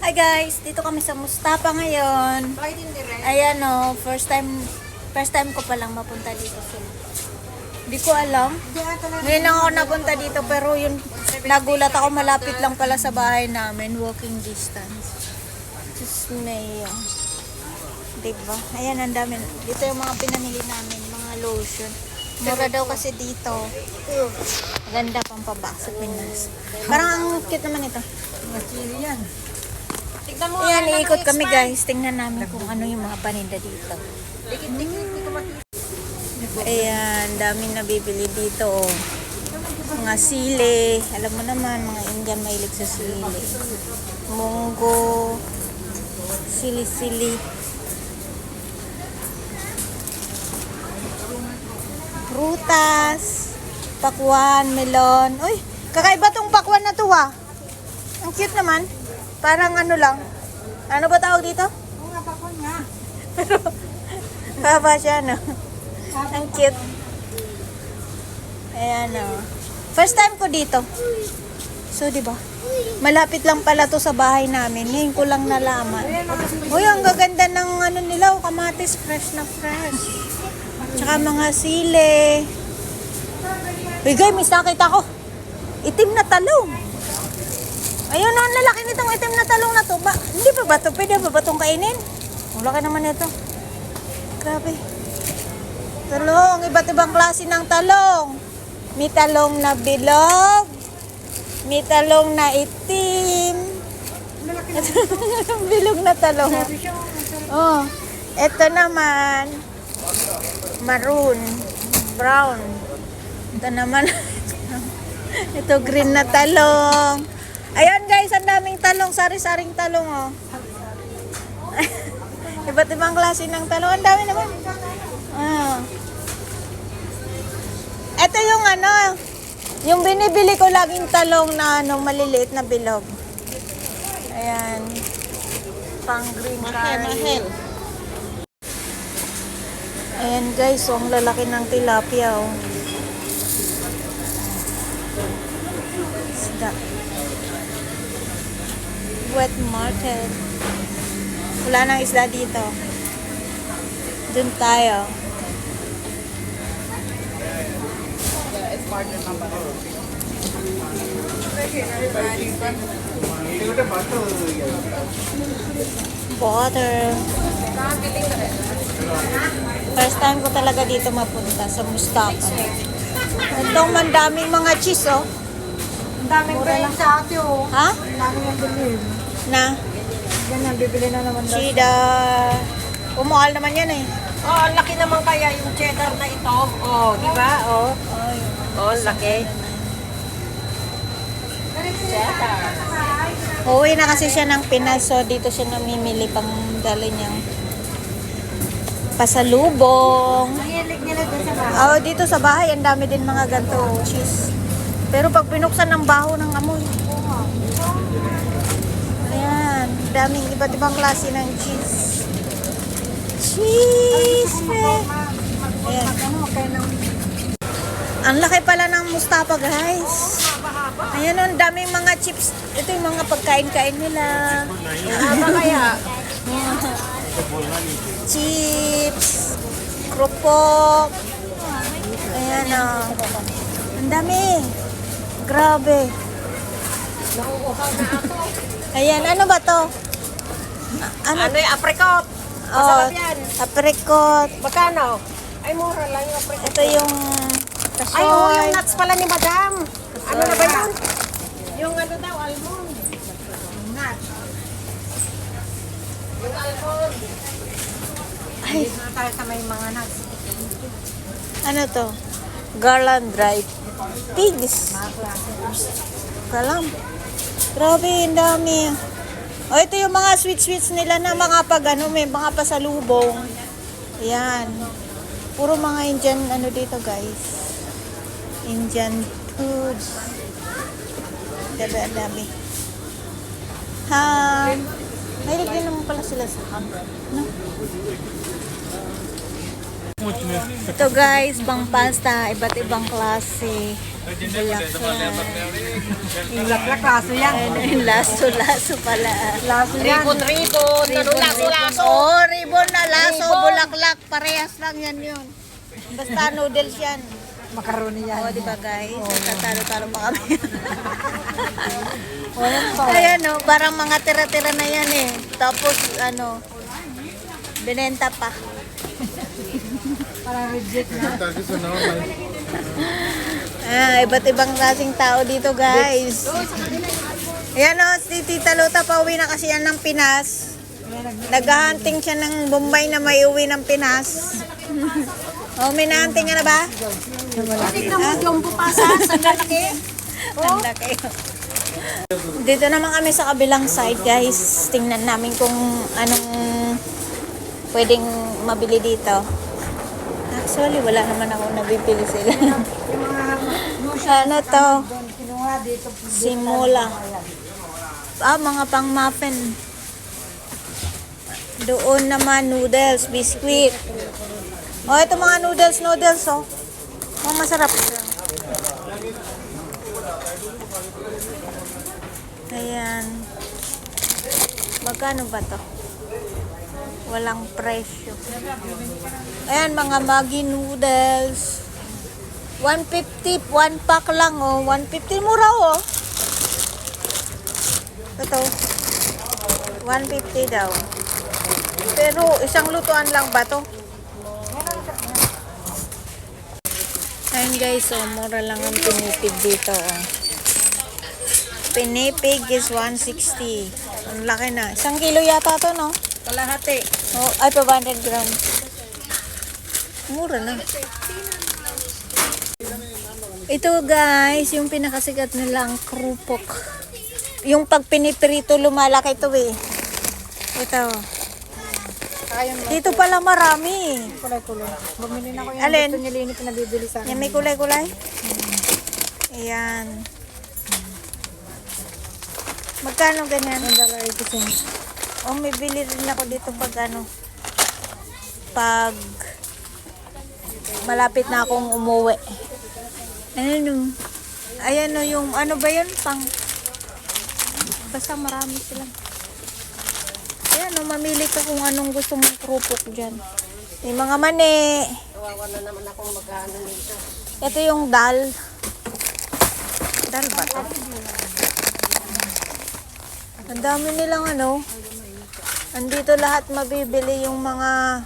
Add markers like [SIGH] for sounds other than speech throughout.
Hi guys, dito kami sa Mustafa ngayon. Ayan o, first time first time ko palang mapunta dito Hindi ko alam. Lang. Ngayon lang ako napunta dito pero yun nagulat ako malapit lang pala sa bahay namin, walking distance. Just may uh, diba? Ayan ang dami. Dito yung mga pinamili namin, mga lotion. Mura daw kasi dito. Maganda pang pabak sa Pinas. Parang ang cute naman ito. Mo. Ayan, akala iikot kami guys. Tingnan namin kung ano yung mga paninda dito. Dikit-dikit, hindi ko makita. Ayan, daming nabibili dito. Oh. Mga sili. Alam mo naman, mga Indian mahilig sa sili. Munggo. Sili-sili. Prutas. Pakwan, melon. Uy, kakaiba tong pakwan na to ah. Ang cute naman. Parang ano lang. Ano ba tawag dito? Oo nga, bakon nga. Baba siya, no? Ang cute. Ayan, oh. First time ko dito. So, di ba? Malapit lang pala to sa bahay namin. Ngayon ko lang nalaman. Uy, ang gaganda ng ano nila, oh, kamatis fresh na fresh. Tsaka mga sili. Uy, guys, may nakita ko. Itim na talong. Ayun, oh, ang lalaki nitong itim na talong na to. Ba, hindi pa ba to? Pwede ba ba itong kainin? Ang laki naman ito. Grabe. Talong, iba't ibang klase ng talong. May talong na bilog. May talong na itim. [LAUGHS] bilog na talong. Oh, ito naman maroon, brown. Ito naman [LAUGHS] ito green na talong. Ayan guys, ang daming talong, sari-saring talong oh. [LAUGHS] Iba't ibang klase ng talong. Ang dami naman. Ah. Ito yung ano, yung binibili ko laging talong na ano, maliliit na bilog. Ayan. Pang green curry. Ayan guys, so ang lalaki ng tilapia oh. Isda. Wet market. Wala nang isda dito. Doon tayo. Water. First time ko talaga dito mapunta sa Mustafa. Itong mandaming mga cheese, oh. Ang daming brain sa ate, oh. Ha? Ang daming yung bilhin. Na? Yan ang bibili na naman daw. Cheddar. Umahal naman yan eh. Oh, ang laki naman kaya yung cheddar na ito. Oh, di ba? Oh. Oh, ang laki. Cheddar. Uuwi na kasi siya ng Pinas, so dito siya namimili pang dali niyang pasalubong. Mahilig nila dyan sa bahay. Oh, dito sa bahay, ang dami din mga ganito, cheese. Pero pag binuksan ng baho ng amoy. Ayan, daming iba't ibang klase ng cheese. Cheese! Ayan. Ano, Ang laki pala ng Mustafa, guys. Ayan, ang daming mga chips. Ito yung mga pagkain-kain nila. Haba kaya. Chips, krupok. Ayan, oh. Ang dami. Grabe. Ayan, ano ba to? Ano? Ano yung apricot? Oh, Masarap yan. apricot. Magkano? Ay, mura lang yung apricot. Ito yung Ay, oh, yung kasoy. nuts pala ni Madam. Ano na ba yun? Yung ano daw, almond. Nuts. Yung almond. Ay, Dito na tayo sa may mga nuts. ano to? Garland dried pigs. Kalam. Grabe, ang dami. O, ito yung mga sweet-sweets nila na mga pag ano, may mga pasalubong. Ayan. Puro mga Indian ano dito, guys. Indian foods. Dami, ang dami. Ha. Mahilig din naman pala sila sa ham. No? Ito guys, bang pasta, iba't ibang klase. Laklak laso yan. Ayun, laso-laso pala. Laso yan. Ribon, ribon. Ano, laso, laso. Oh, ribbon na laso, bulaklak. Parehas lang yan yun. Basta noodles yan. Makaroni yan. O, di ba guys? Tatalo-talo pa kami. O, yan po. Ayan o, parang mga tira-tira na yan eh. Tapos, ano, binenta pa. Parang reject na. [LAUGHS] Ah, iba't ibang klaseng tao dito guys. Ayan o, si Tita Luta pa uwi na kasi yan ng Pinas. Naghahunting siya ng Bombay na may uwi ng Pinas. [LAUGHS] oh, may nahunting ka na ba? Tignan mo, jumbo pa sa sandalaki. [LAUGHS] Dito naman kami sa kabilang side guys. Tingnan namin kung anong pwedeng mabili dito. Actually, wala naman ako nabibili sila. Ano to? Simula. Ah, mga pang muffin. Doon naman noodles, biscuit. Oh, ito mga noodles, noodles, oh. Oh, masarap. Ayan. Magkano ba to? Walang presyo. Ayan, mga Maggi noodles. 150, one pack lang oh. 150 mura oh. Ito. 150 daw. Pero isang lutuan lang ba to? Ayun guys, oh, mura lang ang pinipig dito oh. Pinipig is 160. Ang laki na. Isang kilo yata to, no? Kalahati. Oh, ay, 500 grams. Mura na. Ito guys, yung pinakasikat nilang krupok. Yung pag piniprito, lumalaki ito eh. Ito. Dito pala marami. Kulay-kulay. Bumili na ko yan. Alin? Gusto niya linit na bibili sa akin. Yan may kulay-kulay. Ayan. Magkano ganyan? Ang dala 80 cents. Oh, may bili rin ako dito pag ano. Pag malapit na akong umuwi. Ano no? Ayan no, yung ano ba yun? Pang basta marami sila. Ayan no, mamili ka kung anong gusto mong krupok dyan. May mga mani. Kawawa na naman akong mag-ano nito. Ito yung dal. Dal ba to? Ang dami nilang ano. Andito lahat mabibili yung mga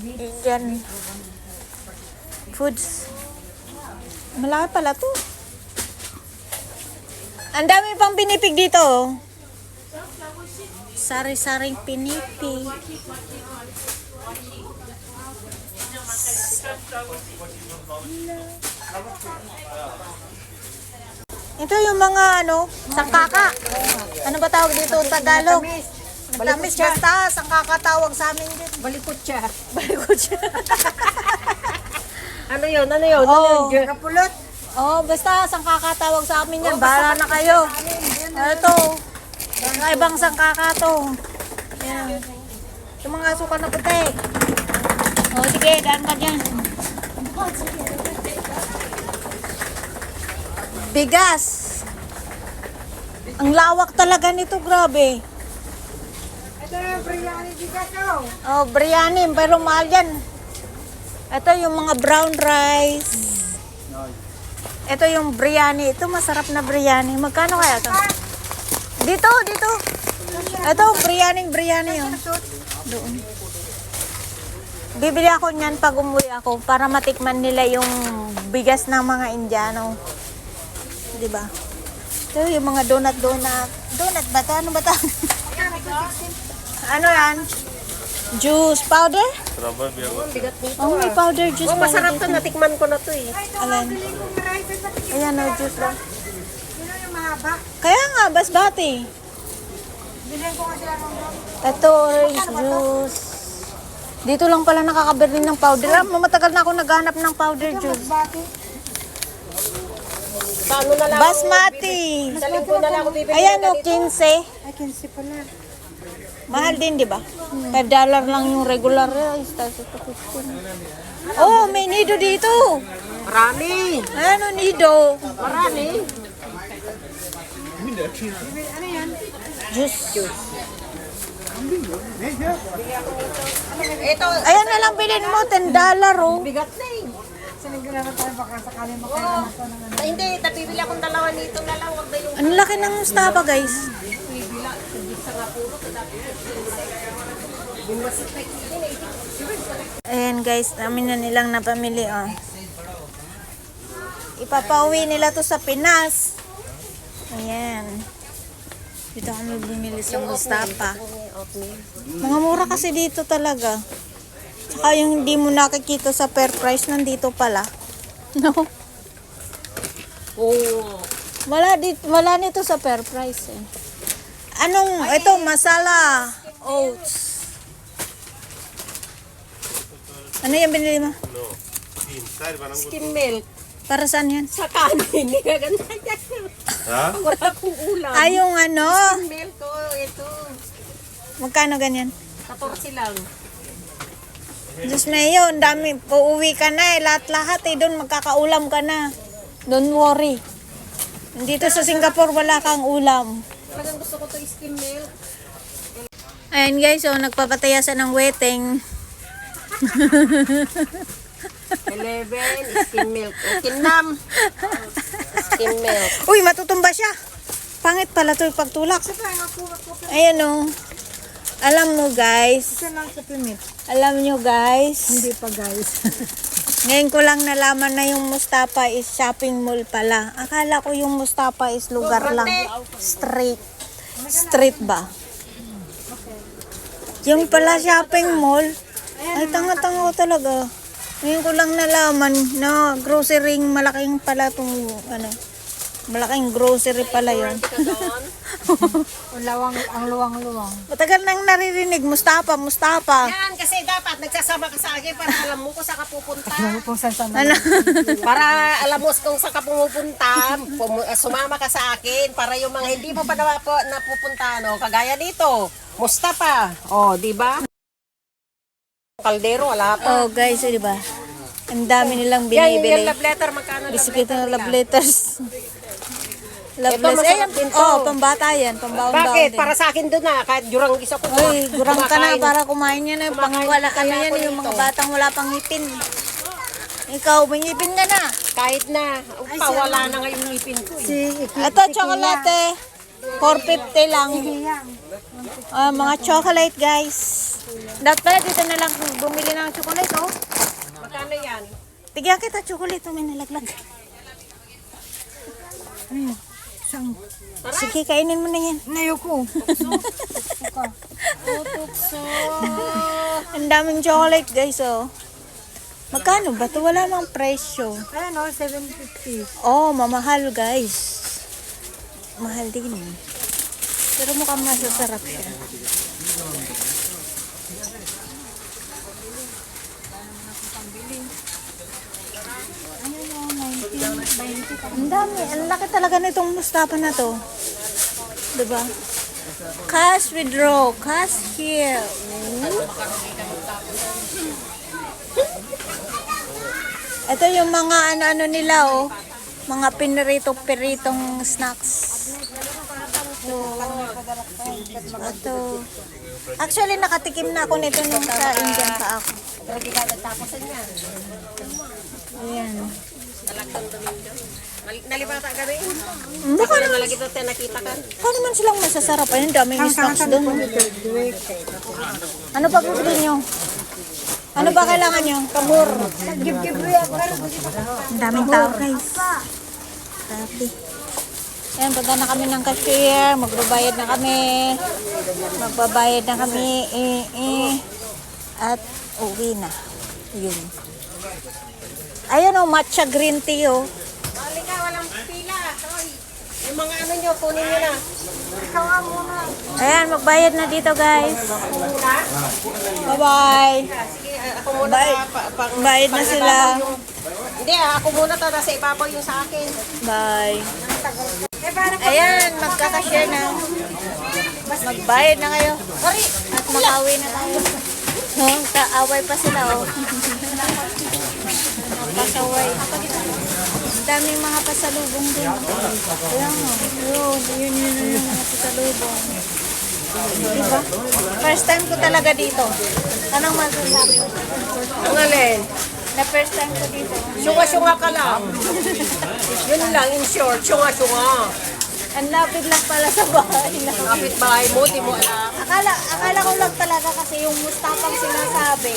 Indian foods. Malaki pala to. Ang dami pang pinipig dito. oh. Sari-saring pinipig. Ito yung mga ano, sangkaka. Ano ba tawag dito Tagalog? Matamis basta, sangkaka tawag sa amin dito. Balikot siya. [LAUGHS] Siya. Ano yun? Ano yun? Oh, Kapulot. oh, basta sangkaka tawag sa amin yan. Bahala na kayo. Ito. Ibang to. Yan. Yung mga suka na puti. Oh, sige, daan ka dyan. Bigas. Ang lawak talaga nito, grabe. Ito na yung biryani bigas oh. Oh, biryani, pero mahal yan. Ito yung mga brown rice. Ito yung biryani. Ito masarap na biryani. Magkano kaya ito? Dito, dito. Ito, biryani, biryani yun. Doon. Bibili ako niyan pag umuwi ako para matikman nila yung bigas ng mga Indiano. Di ba? Ito yung mga donut, donut. Ba ito? Ano ba ito? [LAUGHS] ano yan? Juice powder? Bigat nito. Oh, may powder juice Oh, masarap to. Natikman ko na to eh. Alin? Ayan o, juice lang. Sino yung mahaba? Kaya nga, basbati. Ko. Ito, orange juice. Dito lang pala nakakabili ng powder. Ah, matagal na ako naghanap ng powder juice. Lang? Basmati. Sa linggo na lang ako bibili. Ayan o, ganito. 15. I can see pala. Mahal din, di ba? 5 dollar lang yung regular. Ay, tapos ito 15. Oh, may nido dito. Marami. Ano nido? Marami. Juice. Ito, Ayan na lang bilhin mo, 10 dollar oh. bigat na eh. Sinigurado tayo baka sakali makailan ako ng ano. Hindi, napibili akong dalawa nito na lang. Ang laki ng Mustafa guys. bibila. Sa nga puro. Ayan guys, namin na nilang napamili oh. Ipapauwi nila to sa Pinas. Ayan. Dito kami bumili sa Mustafa. Mga mura kasi dito talaga. Saka yung hindi mo nakikita sa fair price, nandito pala. No? Oo. Wala, dit, wala nito sa fair price eh. Anong, ito, masala, oats. Ano yung binili mo? Skim milk. Para saan yan? Sa kanin. Ha? [LAUGHS] Wala akong ulam. Ay, yung ano, Skim milk ko. Ito. magkano ganyan? 14 lang. Diyos mayo, ang dami, uuwi ka na eh, lahat-lahat eh, doon magkakaulam ka na. Don't worry. Dito sa Singapore, wala kang ulam. Talagang gusto ko to skim milk. Ayan guys, so nagpapatayasan ng wedding. 11, skim milk. Kinam. Skim milk. Uy, matutumba siya. Pangit pala to yung pagtulak. Ayan o. Alam mo guys, Isa lang sa pimit. alam nyo guys, Hindi pa guys. [LAUGHS] ngayon ko lang nalaman na yung Mustafa is shopping mall pala. Akala ko yung Mustafa is lugar lang. Street. Street ba? Yung pala shopping mall. Ay, tanga-tanga ko talaga. Ngayon ko lang nalaman na grocery malaking pala tong ano. Malaking grocery pala yun. [LAUGHS] Ang lawang, ang luwang-luwang. Matagal nang naririnig, Mustafa, Mustafa. Yan, kasi dapat nagsasama ka sa akin para alam mo kung saan ka pupunta. Alam mo kung saan saan. Ano? para alam mo kung saan ka pumupunta, pum- sumama ka sa akin para yung mga hindi mo pa napo, napupunta, no, kagaya dito, Mustafa, oh, di ba? Kaldero, wala pa. oh, guys, di ba? Ang dami nilang Yan, yung, binibili. yung love letter, magkano letter ng love letters. Love Ito, letters. masarap din to. oh, pambata yan. Pambaon-baon Bakit? Para sa akin doon na, kahit jurang isa ko. Uy, gurang ka na kumakain. para kumain yan. Yung pang wala, ano kaya yan, ako yung mga batang wala pang ngipin. Ikaw, may ngipin ka na. Kahit na, pawala na ngayong ngipin ko. Eh. Ito, chocolate. 450 lang. Ah, mga chocolate, guys. Dapat pala dito na lang bumili ng chocolate, oh. Magkano yan? Tigyan kita chocolate, oh, may nalaglag. Ano? Sige, kainin mo na yan. Nayo ko. [LAUGHS] Ang daming chocolate, guys, oh. Magkano ba to? Wala mang presyo. Ayan o, 750. Oh, mamahal, guys. Mahal din. Pero mukhang masasarap siya. Ang dami. Ang laki talaga nitong Mustafa na to. Diba? Cash withdraw. Cash here. Ito yung mga ano-ano nila oh. Mga pinirito-piritong snacks. Ito. Actually, nakatikim na ako nito nung sa Indian pa ako. Pero di ka nagtapusan yan. Ayan. Mal- Nalibata ka rin. Baka naman, nalagi doon tayo nakita ka? baka naman silang masasarap. Ayun, daming snacks doon. Ano pa bibili nyo? Ano ba kailangan nyo? Kamur. Ang daming tao, guys. Grabe. Ayan, punta na kami ng cashier. Magbabayad na kami. Magbabayad na kami. Eh, eh. At uwi na. Yun. Ayun o, matcha green tea oh. o. Balik ka, walang pila. Hoy. Yung mga ano nyo, kunin nyo na. Ayan, magbayad na dito guys. Muna. Bye-bye. Sige, ako muna. Bye. Pa, pa, pang, Bayad na sila. Yung, hindi, ah, ako muna to. Nasa ibabaw yung sa akin. Bye. Ayan, magkakashare na. Magbayad na kayo. At makauwi na tayo. Kaaway pa sila oh. pasaway. Daming mga pasalubong din. Ayan mo. Yun, yun, yun, yun, yung mga pasalubong. Diba? First time ko talaga dito. Anong masasabi mo? Ang alin? Na first time ko dito. Syunga-syunga ka lang. Yun lang, in short, syunga-syunga. Ang lapit lang pala sa bahay na. Kapit bahay mo, di mo alam. Akala, akala ko lang talaga kasi yung Mustapang sinasabi.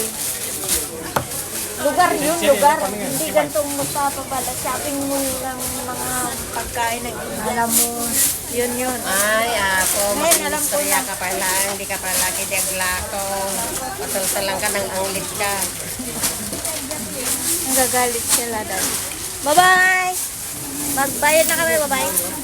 Lugar yun, lugar. Hindi gantong Mustafa pala. Shopping mall ng mga pagkain ng Alam mo, yun yun. Ay, ako, Ngayon, alam ko makinistorya na. ka pala, hindi ka pala kidiaglato. Pataltalang ka ng anglit ka. Nagagalit sila dahil. Bye-bye! Magbayad na kami, bye-bye.